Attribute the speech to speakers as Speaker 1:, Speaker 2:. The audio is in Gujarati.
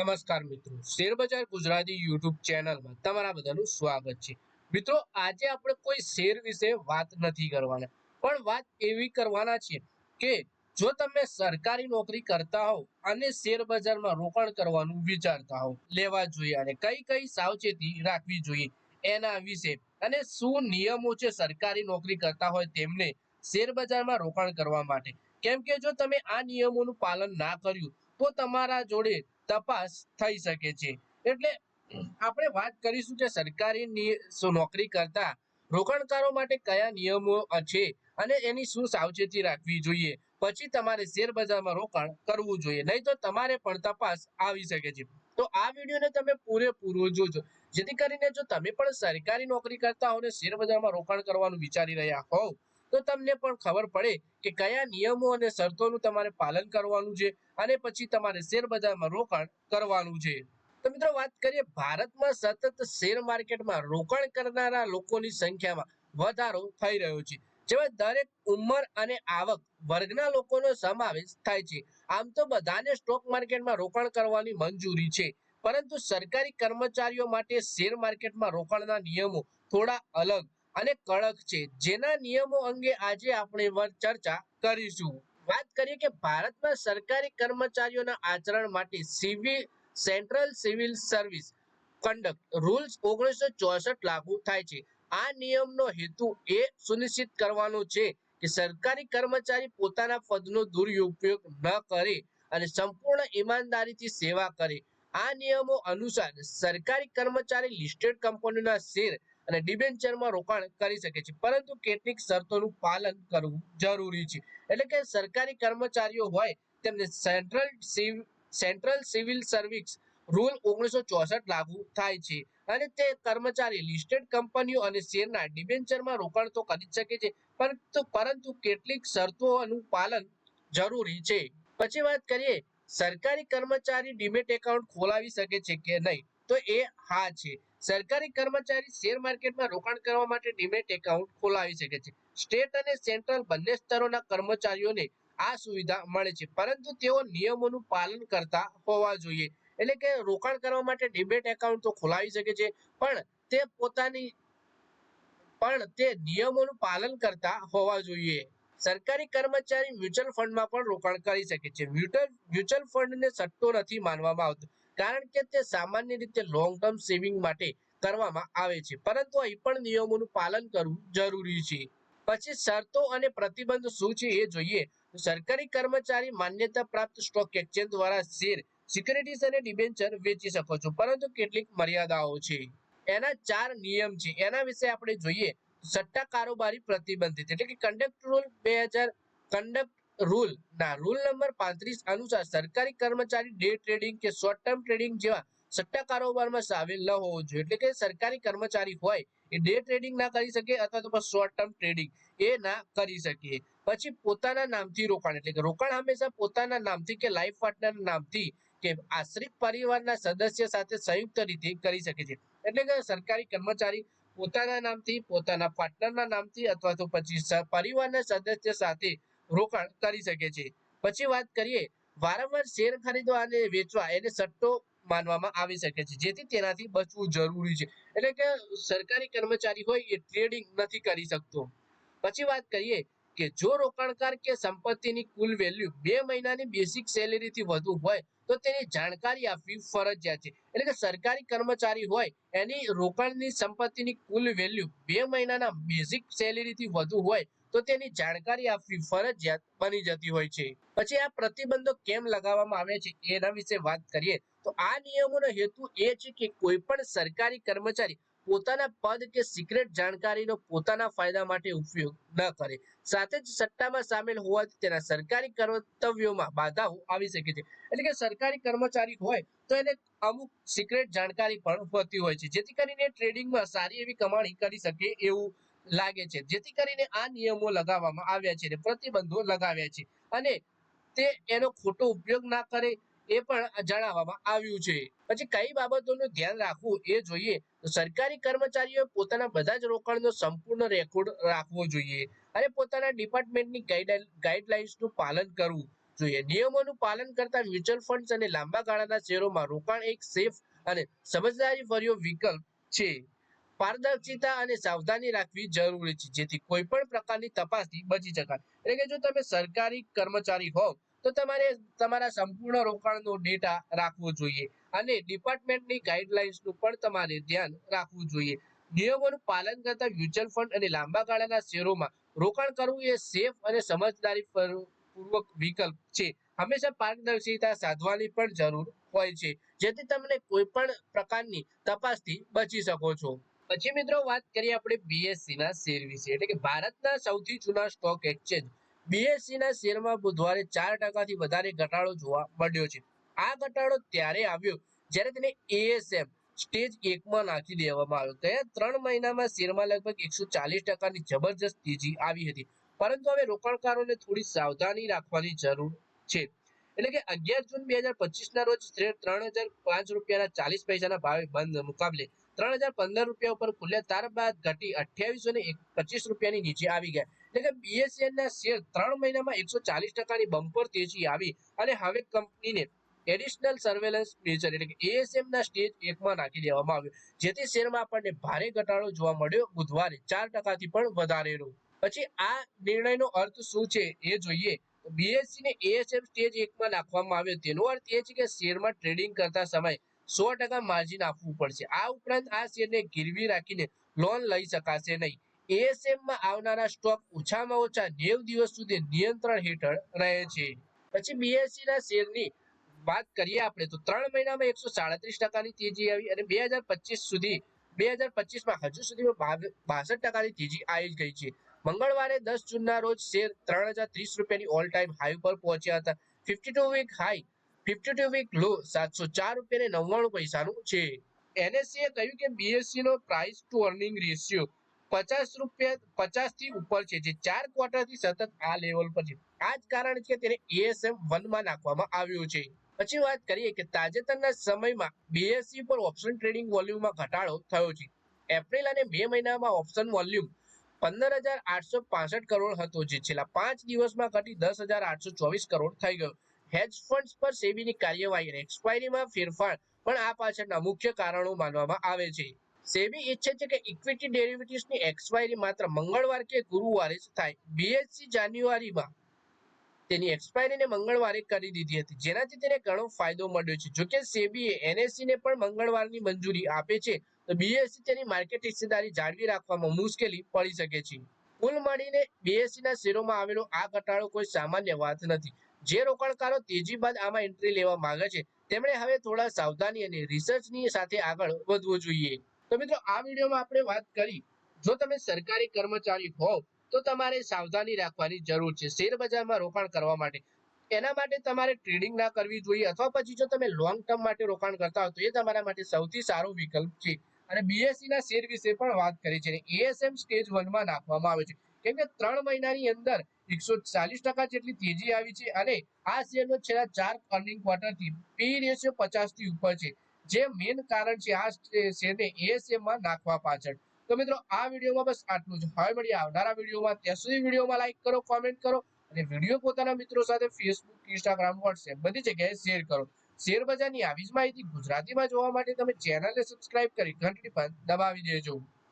Speaker 1: નમસ્કાર મિત્રો. શેરબજાર ગુજરાતી યુટ્યુબ ચેનલમાં તમારા બધાનું સ્વાગત છે. મિત્રો, આજે આપણે કોઈ શેર વિશે વાત નથી કરવાના. પણ વાત એવી કરવાના છે કે જો તમે સરકારી નોકરી કરતા હોવ અને શેરબજારમાં રોકાણ કરવાનું વિચારતા હોવ, લેવા જોઈએ અને કઈ કઈ સાવચેતી રાખવી જોઈએ એના વિશે અને શું નિયમો છે સરકારી નોકરી કરતા હોય તેમને શેરબજારમાં રોકાણ કરવા માટે. કેમ કે જો તમે આ નિયમોનું પાલન ના કર્યું, તો તમારા જોડે તપાસ થઈ શકે છે. એટલે આપણે વાત કરીશું કે સરકારી નોકરી કરતા રોકાણકારો માટે કયા નિયમો છે અને એની શું સાવચેતી રાખવી જોઈએ. પછી તમારે શેર બજારમાં રોકાણ કરવું જોઈએ. નહીં તો તમારે પણ તપાસ આવી શકે છે. તો આ વિડીયોને તમે પૂરેપૂરો જોજો. જેથી કરીને જો તમે પણ સરકારી નોકરી કરતા હો અને શેર બજારમાં રોકાણ કરવાનું વિચારી રહ્યા હોવ તો તમને પણ ખબર પડે કે કયા નિયમો અને શરતોનું તમારે પાલન કરવાનું છે અને પછી તમારે શેર બજારમાં રોકાણ કરવાનું છે. તો મિત્રો વાત કરીએ ભારતમાં સતત શેર માર્કેટમાં રોકાણ કરનારા લોકોની સંખ્યામાં વધારો થઈ રહ્યો છે. જેમાં દરેક ઉંમર અને આવક વર્ગના લોકોનો સમાવેશ થાય છે. આમ તો બધાને સ્ટોક માર્કેટમાં રોકાણ કરવાની મંજૂરી છે. પરંતુ સરકારી કર્મચારીઓ માટે શેર માર્કેટમાં રોકાણના નિયમો થોડા અલગ અને કડક છે. જેના નિયમો અંગે આજે આપણે ચર્ચા કરીશું. વાત કરીએ કે ભારતમાં સરકારી કર્મચારીઓના આચરણ માટે civil, central civil service conduct rules ઓગણીસો ચોસઠ લાગુ થાય છે. આ નિયમનો હેતુ એ સુનિશ્ચિત કરવાનો છે કે સરકારી કર્મચારી પોતાના પદનો દુરુપયોગ ન કરે અને સંપૂર્ણ ઈમાનદારીથી સેવા કરે. આ નિયમો અનુસાર સરકારી કર્મચારી લિસ્ટેડ કંપનીના શેર અને ડિબેન્ચરમાં રોકાણ કરી શકે છે. પરંતુ કેટલીક શરતોનું પાલન કરવું જરૂરી છે. એટલે કે સરકારી કર્મચારીઓ હોય, તેમને central central civil service rule ઓગણીસો ચોસઠ લાગુ થાય છે. અને તે કર્મચારી લિસ્ટેડ કંપનીઓ અને શેરના ડિબેન્ચરમાં રોકાણ તો કરી શકે છે, પરંતુ પરંતુ કેટલીક શરતોનું પાલન જરૂરી છે. પછી વાત કરીએ, સરકારી કર્મચારી ડીમેટ એકાઉન્ટ ખોલાવી શકે છે કે નહીં? તો એ હા છે. સરકારી કર્મચારી શેર માર્કેટમાં રોકાણ કરવા માટે ડીમેટ એકાઉન્ટ ખોલાવી શકે છે. સ્ટેટ અને સેન્ટ્રલ બંને સ્તરોના કર્મચારીઓને આ સુવિધા મળે છે. પરંતુ તેઓ નિયમોનું પાલન કરતા હોવા જોઈએ. એટલે કે રોકાણ કરવા માટે ડીમેટ એકાઉન્ટ તો ખોલાવી શકે છે, પણ તે પોતાની, પણ તે નિયમોનું પાલન કરતા હોવા જોઈએ. સરકારી કર્મચારી મ્યુચ્યુઅલ ફંડમાં પણ રોકાણ કરી શકે છે. મ્યુચ્યુઅલ મ્યુચ્યુઅલ ફંડને સટ્ટો નથી માનવામાં આવતો. કારણ કે તે સામાન્ય રીતે લોંગ ટર્મ સેવિંગ માટે કરવામાં આવે છે. પરંતુ અહીં પણ નિયમોનું પાલન કરવું જરૂરી છે. પછી શરતો અને પ્રતિબંધ શું છે એ જોઈએ. સરકારી કર્મચારી માન્યતા પ્રાપ્ત સ્ટોક એક્સચેન્જ દ્વારા શેર સિક્યુરિટીઝ અને ડિબેન્ચર વેચી શકો છો. પરંતુ કેટલીક મર્યાદાઓ છે. એના ચાર નિયમ છે. એના વિશે આપણે જોઈએ. સટ્ટા કારોબારી પ્રતિબંધિત એટલે કે કંડક્ટ રૂલ બે હજાર કન્ડક્ટ રૂલ ના રૂલ નંબર પાંત્રીસ અનુસાર સરકારી કર્મચારી ડે ટ્રેડિંગ કે શોર્ટ ટર્મ ટ્રેડિંગ જેવા સટ્ટા કારોબારમાં સામેલ ન હોવો જોઈએ. એટલે કે સરકારી કર્મચારી હોય એ ડે ટ્રેડિંગ ના કરી શકે અથવા તો શોર્ટ ટર્મ ટ્રેડિંગ એ ના કરી શકે. પછી પોતાના નામથી રોકાણ. એટલે કે રોકાણ હંમેશા પોતાના નામથી કે લાઈફ પાર્ટનર નામથી કે આશ્રિત પરિવારના સદસ્ય સાથે સંયુક્ત રીતે કરી શકે છે. એટલે કે સરકારી કર્મચારી પોતાના નામથી, પોતાના પાર્ટનરના નામથી અથવા તો પછી પરિવારના સદસ્ય સાથે રોકાણ કરી શકે છે. પછી વાત કરીએ, વારંવાર શેર ખરીદવા અને વેચવા એને સટ્ટો માનવામાં આવી શકે છે. જેથી તેનાથી બચવું જરૂરી છે. એટલે કે સરકારી કર્મચારી હોય એ ટ્રેડિંગ નથી કરી શકતો. પછી વાત કરીએ કે જો રોકાણકાર કે સંપત્તિની કુલ વેલ્યુ બે મહિનાની બેસિક સેલેરીથી વધુ હોય, તો તેની જાણકારી આપવી ફરજિયાત છે. એટલે કે સરકારી કર્મચારી હોય, એની રોકાણની સંપત્તિની કુલ વેલ્યુ બે મહિનાના બેસિક સેલેરીથી વધુ હોય તો તેની જાણકારી આપવી ફરજિયાત બની જતી હોય છે. પછી આ પ્રતિબંધો કેમ લગાવવામાં આવે છે એના વિશે વાત કરીએ તો આ નિયમોનો હેતુ એ છે કે કોઈ પણ સરકારી કર્મચારી પોતાના પદ કે સિક્રેટ જાણકારીનો પોતાના ફાયદા માટે ઉપયોગ ન કરે. સાથે જ સટ્ટામાં સામેલ હોવાથી તેના સરકારી કર્તવ્યોમાં બાધાઓ આવી શકે છે. એટલે કે સરકારી કર્મચારી હોય તો એને અમુક સિક્રેટ જાણકારી પણ હોતી હોય છે. જેથી કરીને ટ્રેડિંગમાં સારી એવી કમાણી કરી શકે એવું લાગે છે. જેથી કરીને આ નિયમો લગાવવામાં આવ્યા છે પ્રતિબંધો લગાવ્યા છે. અને તે એનો ખોટો ઉપયોગ ના કરે એ પણ જણાવવામાં આવ્યું છે. પછી કઈ બાબતોનું ધ્યાન રાખવું એ જોઈએ. સરકારી કર્મચારીઓ પોતાના બધા જ રોકાણનો સંપૂર્ણ રેકોર્ડ રાખવો જોઈએ અને પોતાના ડિપાર્ટમેન્ટની ગાઈડલાઇન્સનું પાલન કરવું જોઈએ. નિયમોનું પાલન કરતા મ્યુચ્યુઅલ ફંડ્સ અને લાંબા ગાળાના શેરોમાં રોકાણ એક સેફ અને સમજદારી ફર્યો વિકલ્પ છે. પારદર્શિતા અને સાવધાની રાખવી જરૂરી છે, જેથી કોઈ પણ પ્રકારની તપાસથી બચી શકાય. એટલે કે જો તમે સરકારી કર્મચારી હોવ, તો તમારે તમારા સંપૂર્ણ રોકાણનો ડેટા રાખવો જોઈએ અને ડિપાર્ટમેન્ટની ગાઈડલાઇન્સનું પણ તમારે ધ્યાન રાખવું જોઈએ. નિયમોનું પાલન કરતા મ્યુચ્યુઅલ ફંડ અને લાંબા ગાળાના શેરોમાં રોકાણ કરવું એ સેફ અને સમજદારી પૂર્વક વિકલ્પ છે. હંમેશા પારદર્શિતા સાધવાની પણ જરૂર હોય છે, જેથી તમને કોઈ પણ પ્રકારની તપાસથી બચી શકો છો. પછી મિત્રો વાત કરીએ આપણે બીએસસી ના શેર વિશે. એટલે કે ભારતના સૌથી જૂના સ્ટોક એક્સચેન્જ બીએસસી ના શેરમાં બુધવારે ચાર ટકાથી વધારે ઘટાડો જોવા મળ્યો છે. આ ઘટાડો ત્યારે આવ્યો જ્યારે તેને એએસએમ સ્ટેજ એકમાં નાખી દેવામાં આવ્યો. ગયા ત્રણ મહિનામાં શેરમાં લગભગ એકસો ચાલીસ ટકાની જબરજસ્ત તેજી આવી હતી. પરંતુ હવે રોકાણકારોને થોડી સાવધાની રાખવાની જરૂર છે. એટલે કે અગિયાર જૂન બે હજાર પચીસ ના રોજ ત્રણ હજાર પાંચ રૂપિયાના ચાલીસ પૈસાના ભાવે બંધ મુકાબલે ત્રણ હજાર પંદર રૂપિયા ઉપર ખુલ્યા ત્યારબાદ ઘટી અઠ્યાવીસો ને પચીસ રૂપિયાની નીચે આવી ગયા. એટલે કે બીએસએલ ના શેર ત્રણ મહિનામાં એકસો ચાલીસ ટકાની બમ્પર તેજી આવી અને હવે કંપનીને એડિશનલ સર્વેલન્સ મેજર એટલે કે એએસએમ ના સ્ટેજ એકમાં નાખી દેવામાં આવ્યો. જેથી શેરમાં આપણને ભારે ઘટાડો જોવા મળ્યો. બુધવારે ચાર ટકાથી પણ વધારેનો પછી આ નિર્ણયનો અર્થ શું છે એ જોઈએ. બીએસસી ને એએસએમ સ્ટેજ એકમાં નાખવામાં આવ્યો. તેનો અર્થ એ છે કે શેરમાં ટ્રેડિંગ કરતા સમયે સો ટકા માર્જિન આપવું પડશે. આ ઉપરાંત આ શેરને ગીરવી રાખીને લોન લઈ શકાશે નહીં. એએસએમમાં આવનારા સ્ટોક ઓછામાં ઓછા નેવ દિવસ સુધી નિયંત્રણ હેઠળ રહે છે. પછી બીએસસી ના શેરની વાત કરીએ આપણે, તો ત્રણ મહિનામાં એકસો સાડત્રીસ ટકાની તેજી આવી અને બે હજાર પચીસ સુધી, બે હજાર પચીસમાં હજુ સુધીમાં બાસઠ ટકાની તેજી આવી ગઈ છે. મંગળવારે દસ જૂનના રોજ શેર ત્રણ હજાર ત્રીસ રૂપિયાની ઓલ ટાઈમ હાઈ પર પહોંચ્યા હતા. Fifty two week high fifty two week low સાતસો ચાર રૂપિયા નવ્વાણું પૈસાનું છે. એનએસસીએ કહ્યું કે બીએસસી નો પ્રાઇસ ટુ અર્નિંગ રેશિયો પચાસ રૂપિયા, પચાસથી ઉપર છે, જે ચાર ક્વાર્ટરથી સતત આ લેવલ પર છે. આ જ કારણ છે તેને એએસએમ વનમાં નાખવામાં આવ્યો છે. પછી વાત કરીએ કે તાજેતરના સમયમાં બીએસસી પર ઓપ્શન ટ્રેડિંગ વોલ્યુમમાં ઘટાડો થયો છે. એપ્રિલ અને મે મહિનામાં ઓપ્શન વોલ્યુમ પંદર હજાર આઠસો પાસઠ કરોડ હતો, જે છેલ્લા પાંચ દિવસમાં ઘટી દસ હજાર આઠસો ચોવીસ કરોડ થઈ ગયો. હેજ ફંડ્સ પર સેબીની કાર્યવાહી એક્સપાયરીમાં ફેરફાર પણ આ પાછળના મુખ્ય કારણો માનવામાં આવે છે. સેબી ઈચ્છે છે કે ઇક્વિટી ડેરિવેટિવ્સની એક્સપાયરી માત્ર મંગળવાર કે ગુરુવારે જ થાય. બીએસસી જાન્યુઆરીમાં તેની એક્સપાયરીને મંગળવારે કરી દીધી હતી. જેનાથી તેને ઘણો ફાયદો મળ્યો છે. જોકે સેબીએ એનએસસી ને પણ મંગળવારની મંજૂરી આપે છે, તો બીએસસી તેની માર્કેટ હિસ્સેદારી જાળવી રાખવામાં મુશ્કેલી પડી શકે છે. કુલ મળીને બીએસસી ના શેરોમાં આવેલો આ ઘટાડો કોઈ સામાન્ય વાત નથી. જે રોકાણકારો તેજી બાદ આમાં એન્ટ્રી લેવા માંગે છે, તેમણે હવે થોડા સાવધાની અને રિસર્ચની સાથે આગળ વધવું જોઈએ. તો મિત્રો, આ વિડીયોમાં આપણે વાત કરી, જો તમે સરકારી કર્મચારી હોવ, તો તમારે સાવધાની રાખવાની જરૂર છે શેર બજારમાં રોકાણ કરવા માટે. એના માટે તમારે ટ્રેડિંગ ના કરવી જોઈએ, અથવા પછી જો તમે લોંગ ટર્મ માટે રોકાણ કરતા હો, તો એ તમારા માટે સૌથી સારો વિકલ્પ છે. અને બીએસસી ના શેર વિશે પણ વાત કરી છે એએસએમ સ્ટેજ વનમાં નાખવામાં આવે છે. કેમ કે ત્રણ મહિનાની અંદર એકસો ચાલીસ ટકા જેટલી તેજી આવી છે અને આ શેરનો છેલ્લા ચાર અર્નિંગ ક્વાર્ટરથી પી રેશિયો પચાસથી ઉપર છે. જે મેઇન કારણ છે આ શેરને એએસએમમાં નાખવા પાછળ. તો મિત્રો, આ વિડીયોમાં બસ આટલું જ. હવે મળીએ આવનારા વિડીયોમાં. ત્યાં સુધી વિડીયોમાં લાઈક કરો કોમેન્ટ કરો અને વીડિયો પોતાના મિત્રો સાથે ફેસબુક ઇન્સ્ટાગ્રામ વોટ્સએપ બધી જગ્યાએ શેર કરો. શેર બજારની આવી જ માહિતી ગુજરાતીમાં જોવા માટે તમે ચેનલને સબસ્ક્રાઇબ કરી ઘંટડી પર દબાવી દેજો.